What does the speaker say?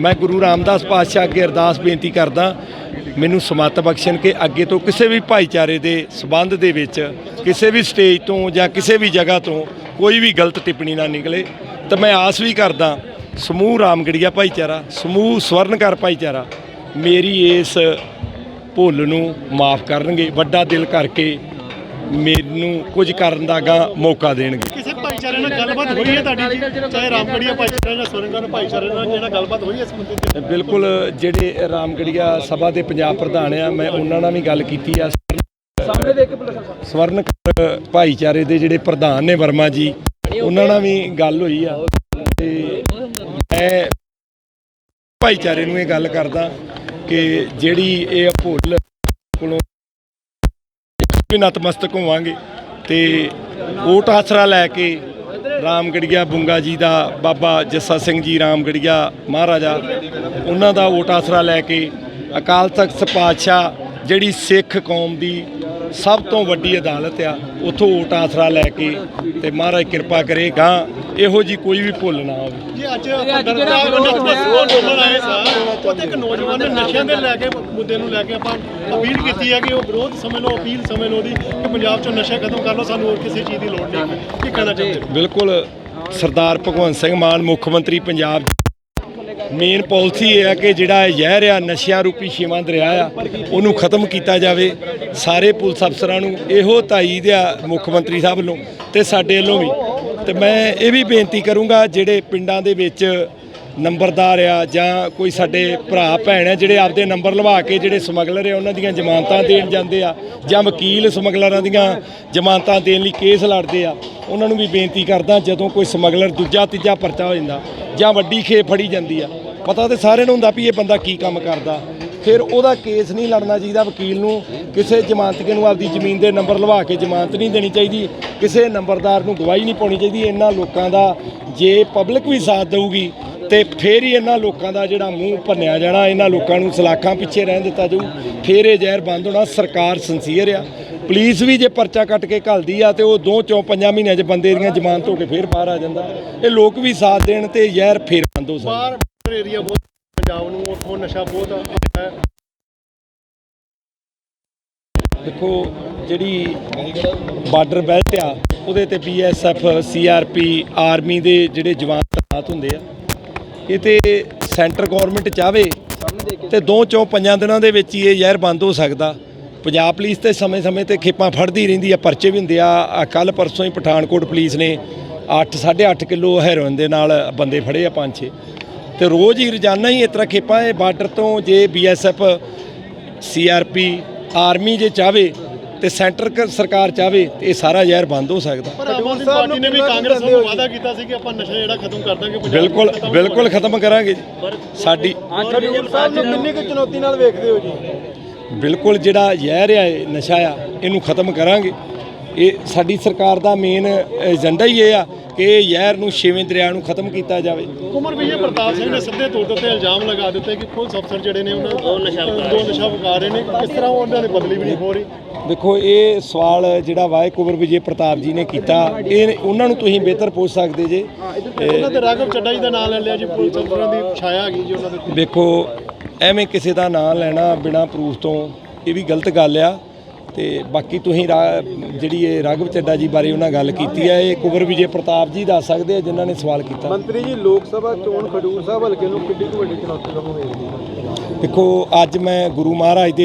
ਮੈਂ ਗੁਰੂ ਰਾਮਦਾਸ ਪਾਤਸ਼ਾਹ ਅੱਗੇ ਅਰਦਾਸ ਬੇਨਤੀ ਕਰਦਾ, ਮੈਨੂੰ ਸਮੱਤ ਬਖਸ਼ਣ ਕਿ ਅੱਗੇ ਤੋਂ ਕਿਸੇ ਵੀ ਭਾਈਚਾਰੇ ਦੇ ਸਬੰਧ ਦੇ ਵਿੱਚ, ਕਿਸੇ ਵੀ ਸਟੇਜ ਤੋਂ ਜਾਂ ਕਿਸੇ ਵੀ ਜਗ੍ਹਾ ਤੋਂ ਕੋਈ ਵੀ ਗਲਤ ਟਿੱਪਣੀ ਨਾ ਨਿਕਲੇ। ਤਾਂ ਮੈਂ ਆਸ ਵੀ ਕਰਦਾ, ਸਮੂਹ ਰਾਮਗੜੀਆ ਭਾਈਚਾਰਾ, ਸਮੂਹ ਸਵਰਨਕਰ ਭਾਈਚਾਰਾ, ਮੇਰੀ ਇਸ ਭੁੱਲ ਨੂੰ ਮਾਫ ਕਰਨਗੇ, ਵੱਡਾ ਦਿਲ ਕਰਕੇ ਮੈਨੂੰ ਕੁਝ ਕਰਨ ਦਾ ਗਾ ਮੌਕਾ ਦੇਣਗੇ। ਭਾਈਚਾਰੇ ਨਾਲ ਗੱਲਬਾਤ ਹੋਈ ਹੈ ਤੁਹਾਡੀ ਜੀ? ਚਾਹੇ ਰਾਮਗੜੀਆ ਭਾਈਚਾਰੇ ਨਾਲ ਸੁਰੰਗਨ ਭਾਈਚਾਰੇ ਨਾਲ ਜਿਹੜਾ ਗੱਲਬਾਤ ਹੋਈ ਹੈ ਇਸ ਮੁੱਦੇ ਤੇ? ਬਿਲਕੁਲ ਜਿਹੜੇ ਰਾਮਗੜੀਆ ਸਭਾ ਦੇ ਪੰਜਾਬ ਪ੍ਰਧਾਨ ਆ ਮੈਂ ਉਹਨਾਂ ਨਾਲ ਵੀ ਗੱਲ ਕੀਤੀ ਆ। ਸਵਰਨਕਰ ਭਾਈਚਾਰੇ ਦੇ ਜਿਹੜੇ ਪ੍ਰਧਾਨ ਨੇ ਵਰਮਾ ਜੀ ਉਹਨਾਂ ਨਾਲ ਵੀ ਗੱਲ ਹੋਈ ਆ। ਤੇ ਮੈਂ ਭਾਈਚਾਰੇ ਨੂੰ ਇਹ ਗੱਲ ਕਰਦਾ ਕਿ ਜਿਹੜੀ ਇਹ ਭੁੱਲ ਕੋਲੋਂ ਵੀ ਨਤਮਸਤਕ ਹੋਵਾਂਗੇ ਤੇ ਓਟ ਆਸਰਾ ਲੈ ਕੇ ਰਾਮਗੜੀਆ ਬੁੰਗਾ ਜੀ ਦਾ ਬਾਬਾ ਜੱਸਾ ਸਿੰਘ ਜੀ ਰਾਮਗੜੀਆ ਮਹਾਰਾਜਾ, ਉਹਨਾਂ ਦਾ ਵੋਟ ਆਸਰਾ ਲੈ ਕੇ ਅਕਾਲ ਤਖਤ ਪਾਤਸ਼ਾਹ ਜਿਹੜੀ ਸਿੱਖ ਕੌਮ ਦੀ ਸਭ ਤੋਂ ਵੱਡੀ ਅਦਾਲਤ ਆ ਉਥੋਂ ਓਟ ਆਸਰਾ ਲੈ ਕੇ ਤੇ ਮਹਾਰਾਜ ਕਿਰਪਾ ਕਰੇਗਾ ਇਹੋ ਜੀ ਕੋਈ ਵੀ ਭੁੱਲ ਨਾ ਹੋਵੇ। ਜੀ ਅੱਜ ਦਰਬਾਰ ਪੰਡਤ ਦੇ ਸਕੂਲ ਬੋਲਣ ਆਏ ਸਾਂ ਉੱਥੇ ਇੱਕ ਨੌਜਵਾਨ ਨੇ ਨਸ਼ਿਆਂ ਦੇ ਲੈ ਕੇ ਮੁੱਦੇ ਨੂੰ ਲੈ ਕੇ ਆਪਾਂ ਅਪੀਲ ਕੀਤੀ ਹੈ ਕਿ ਉਹ ਵਿਰੋਧ ਸਮਝ ਲਓ ਅਪੀਲ ਸਮਝ ਲਓ ਦੀ ਕਿ ਪੰਜਾਬ ਚੋਂ ਨਸ਼ਾ ਖਤਮ ਕਰ ਲਓ ਸਾਨੂੰ ਹੋਰ ਕਿਸੇ ਚੀਜ਼ ਦੀ ਲੋੜ ਨਹੀਂ। ਕੀ ਕਹਿਣਾ ਚਾਹੁੰਦੇ ਹੋ? ਬਿਲਕੁਲ ਸਰਦਾਰ ਭਗਵੰਤ ਸਿੰਘ ਮਾਨ ਮੁੱਖ ਮੰਤਰੀ ਪੰਜਾਬ ਮੇਨ ਪਾਲਿਸੀ ਇਹ ਹੈ ਕਿ ਜਿਹੜਾ ਜ਼ਹਿਰ ਆ, ਨਸ਼ਿਆਂ ਰੂਪੀ ਛੇਵਾਂ ਦਰਿਆ ਆ, ਉਹਨੂੰ ਖਤਮ ਕੀਤਾ ਜਾਵੇ। ਸਾਰੇ ਪੁਲਿਸ ਅਫਸਰਾਂ ਨੂੰ ਇਹੋ ਤਾਈਦ ਆ ਮੁੱਖ ਮੰਤਰੀ ਸਾਹਿਬ ਵੱਲੋਂ ਤੇ ਸਾਡੇ ਵੱਲੋਂ ਵੀ। ਤੇ ਮੈਂ ਇਹ ਵੀ ਬੇਨਤੀ ਕਰੂੰਗਾ, ਜਿਹੜੇ ਪਿੰਡਾਂ ਦੇ ਵਿੱਚ ਨੰਬਰਦਾਰ ਆ ਜਾਂ ਕੋਈ ਸਾਡੇ ਭਰਾ, ਭੈਣ ਆ, ਜਿਹੜੇ ਆਪਦੇ ਨੰਬਰ ਲਵਾ ਕੇ ਜਿਹੜੇ ਸਮਗਲਰ ਆ, ਉਹਨਾਂ ਦੀਆਂ ਜ਼ਮਾਨਤਾਂ ਦੇਣ ਜਾਂਦੇ ਆ ਜਾਂ ਵਕੀਲ ਸਮਗਲਰਾਂ ਦੀਆਂ ਜ਼ਮਾਨਤਾਂ ਦੇਣ ਲਈ ਕੇਸ ਲੜਦੇ ਆ, ਉਹਨਾਂ ਨੂੰ ਵੀ ਬੇਨਤੀ ਕਰਦਾ, ਜਦੋਂ ਕੋਈ ਸਮਗਲਰ ਦੂਜਾ ਤੀਜਾ ਪਰਚਾ ਹੋ ਜਾਂਦਾ ਜਾਂ ਵੱਡੀ ਖੇਪ ਫੜੀ ਜਾਂਦੀ ਆ। ਪਤਾ ਤੇ ਸਾਰਿਆਂ ਨੂੰ ਹੁੰਦਾ ਵੀ ਇਹ ਬੰਦਾ ਕੀ ਕੰਮ ਕਰਦਾ। ਫਿਰ ਉਹਦਾ ਕੇਸ ਨਹੀਂ ਲੜਨਾ ਚਾਹੀਦਾ ਵਕੀਲ ਨੂੰ। ਕਿਸੇ ਜਮਾਨਤਕੇ ਨੂੰ ਆਪਦੀ ਜ਼ਮੀਨ ਦੇ ਨੰਬਰ ਲਵਾ ਕੇ ਜ਼ਮਾਨਤ ਨਹੀਂ ਦੇਣੀ ਚਾਹੀਦੀ। ਕਿਸੇ ਨੰਬਰਦਾਰ ਨੂੰ ਗਵਾਹੀ ਨਹੀਂ ਪਾਉਣੀ ਚਾਹੀਦੀ। ਇਹਨਾਂ ਲੋਕਾਂ ਦਾ ਜੇ ਪਬਲਿਕ ਵੀ ਸਾਥ ਦੇਊਗੀ ਤੇ ਫੇਰ ਹੀ ਇਹਨਾਂ ਲੋਕਾਂ ਦਾ ਜਿਹੜਾ ਮੂੰਹ ਭੰਨਿਆ ਜਾਣਾ। ਇਹਨਾਂ ਲੋਕਾਂ ਨੂੰ ਸਲਾਖਾਂ ਪਿੱਛੇ ਰਹਿਣ ਦਿੱਤਾ ਜਾਊ। ਫੇਰ ਇਹ ਜ਼ਹਿਰ ਬੰਦ ਹੋਣਾ ਸਰਕਾਰ ਸੰਸੀਅਰ ਆ। ਪੁਲਿਸ ਵੀ ਜੇ ਪਰਚਾ ਕੱਟ ਕੇ ਘੱਲਦੀ ਆ ਤੇ ਉਹ ਦੋ ਚੋਂ ਪੰਜਾਂ ਮਹੀਨਿਆਂ 'ਚ ਬੰਦੇ ਦੀਆਂ ਜ਼ਮਾਨਤ ਹੋ ਕੇ ਫੇਰ ਬਾਹਰ ਆ ਜਾਂਦਾ। ਇਹ ਲੋਕ ਵੀ ਸਾਥ ਦੇਣ ਤੇ ਜ਼ਹਿਰ ਫੇਰ ਬੰਦ ਹੋ ਸਕਦਾ। ਬਾਹਰ ਏਰੀਆ ਬਹੁਤ ਪੰਜਾਬ ਨੂੰ ਉੱਥੋਂ ਨਸ਼ਾ ਬਹੁਤ ਹੈ। ਦੇਖੋ ਜਿਹੜੀ ਬਾਰਡਰ ਬੈਲਟ ਆ ਉਹਦੇ ਤੇ ਬੀਐਸਐਫ ਸੀਆਰਪੀ ਆਰਮੀ ਦੇ ਜਿਹੜੇ ਜਵਾਨ ਤੈਨਾਤ ਹੁੰਦੇ ਆ ਇਹ ਤੇ ਸੈਂਟਰ ਗਵਰਨਮੈਂਟ ਚਾਵੇ ਤੇ ਦੋ ਚੋਂ ਪੰਜਾਂ ਦਿਨਾਂ ਦੇ ਵਿੱਚ ਹੀ ਇਹ ਜ਼ਹਿਰ ਬੰਦ ਹੋ ਸਕਦਾ। ਪੰਜਾਬ ਪੁਲਿਸ ਤੇ ਸਮੇਂ-ਸਮੇਂ ਤੇ ਖੇਪਾਂ ਫੜਦੀ ਰਹਿੰਦੀ ਆ ਪਰਚੇ ਵੀ ਹੁੰਦੇ ਆ। ਕੱਲ ਪਰਸੋਂ ਹੀ ਪਠਾਨਕੋਟ ਪੁਲਿਸ ਨੇ 8 8.5 ਕਿਲੋ ਹੈਰੋਇਨ ਦੇ ਨਾਲ ਬੰਦੇ ਫੜੇ ਆ ਪੰਜ ਛੇ। ਤੇ ਰੋਜ਼ ਹੀ ਰੋਜ਼ਾਨਾ ਹੀ ਇਸ ਤਰ੍ਹਾਂ ਖੇਪਾਂ ਇਹ ਬਾਰਡਰ ਤੋਂ ਜੇ ਬੀਐਸਐਫ ਸੀਆਰਪੀ ਆਰਮੀ ਜੇ ਚਾਵੇ ਤੇ ਸੈਂਟਰ ਸਰਕਾਰ ਚਾਵੇ ਤੇ ਇਹ ਸਾਰਾ ਜ਼ਹਿਰ ਬੰਦ ਹੋ ਸਕਦਾ। ਪਾਰਟੀ ਨੇ ਵੀ ਕਾਂਗਰਸ ਨੂੰ ਵਾਅਦਾ ਕੀਤਾ ਸੀ ਕਿ ਆਪਾਂ ਨਸ਼ਾ ਜਿਹੜਾ ਖਤਮ ਕਰ ਦਾਂਗੇ ਪੰਜਾਬ ਬਿਲਕੁਲ ਬਿਲਕੁਲ ਖਤਮ ਕਰਾਂਗੇ ਜੀ। ਸਾਡੀ ਸਾਹਿਬ ਨੂੰ ਕਿੰਨੀ ਕੁ ਚੁਣੌਤੀ ਨਾਲ ਵੇਖਦੇ ਹੋ ਜੀ? ਬਿਲਕੁਲ ਜਿਹੜਾ ਜ਼ਹਿਰ ਆ ਇਹ ਨਸ਼ਾ ਆ ਇਹਨੂੰ ਖਤਮ ਕਰਾਂਗੇ। ਇਹ ਸਾਡੀ ਸਰਕਾਰ ਦਾ ਮੇਨ ਏਜੰਡਾ ਹੀ ਇਹ ਆ ਕਿ ਇਹ ਜ਼ਹਿਰ ਨੂੰ ਛੇਵੇਂ ਦਰਿਆ ਨੂੰ ਖਤਮ ਕੀਤਾ ਜਾਵੇ। ਕੁਮਰ ਵਿਜੇ ਪ੍ਰਤਾਪ ਸਿੰਘ ਨੇ ਸਿੱਧੇ ਤੌਰ ਤੇ ਇਲਜ਼ਾਮ ਲਗਾ ਦਿੱਤੇ ਕਿ ਪੁਲਿਸ ਅਫਸਰ ਜਿਹੜੇ ਨੇ ਉਹਨਾਂ ਦੋ ਨਸ਼ਾ ਦੋ ਨਸ਼ਾ ਵਿਕਾ ਰਹੇ ਨੇ। ਕਿਸ ਤਰ੍ਹਾਂ ਉਹਨਾਂ ਦੀ ਬਦਲੀ ਵੀ ਨਹੀਂ ਹੋ ਰਹੀ? ਦੇਖੋ ਇਹ ਸਵਾਲ ਜਿਹੜਾ ਵਾਏ ਕੁਬਰ ਵਿਜੇ ਪ੍ਰਤਾਪ ਜੀ ਨੇ ਕੀਤਾ। ਇਹ ਉਹਨਾਂ ਨੂੰ ਤੁਸੀਂ ਬਿਹਤਰ ਪੁੱਛ ਸਕਦੇ ਜੇ। ਉਹਨਾਂ ਤੇ ਰਾਘਵ ਚੱਡਾ ਜੀ ਦਾ ਨਾਮ ਲੈ ਲਿਆ ਜੀ ਪੁਲਿਸ ਅਫਸਰਾਂ ਦੀ ਛਾਇਆ ਹੈਗੀ ਜੀ ਉਹਨਾਂ ਦੇ ਦੇਖੋ ਐਵੇਂ ਕਿਸੇ ਦਾ ਨਾਂ ਲੈਣਾ ਬਿਨਾ ਪ੍ਰੂਫ ਤੋਂ ਇਹ ਵੀ ਗਲਤ ਗੱਲ ਆ। ਤੇ ਬਾਕੀ ਤੁਸੀਂ ਜਿਹੜੀ ਇਹ ਰਾਘਵ ਚੱਡਾ ਜੀ ਬਾਰੇ ਉਹਨਾਂ ਗੱਲ ਕੀਤੀ ਹੈ ਇਹ ਕੁਬਰ ਵਿਜੇ ਪ੍ਰਤਾਪ ਜੀ ਦੱਸ ਸਕਦੇ ਆ ਜਿਨ੍ਹਾਂ ਨੇ ਸਵਾਲ ਕੀਤਾ। ਮੰਤਰੀ ਜੀ ਲੋਕ ਸਭਾ ਚੋਣ ਖਡੂਰ ਸਾਹਿਬ ਹਲਕੇ ਨੂੰ ਕਿੰਨੀ ਕੁ ਵੱਡੀ ਚੁਣੌਤੀ ਸਮਝਦੇ ਹੋ? ਦੇਖੋ ਅੱਜ ਮੈਂ ਗੁਰੂ ਮਹਾਰਾਜ ਦੇ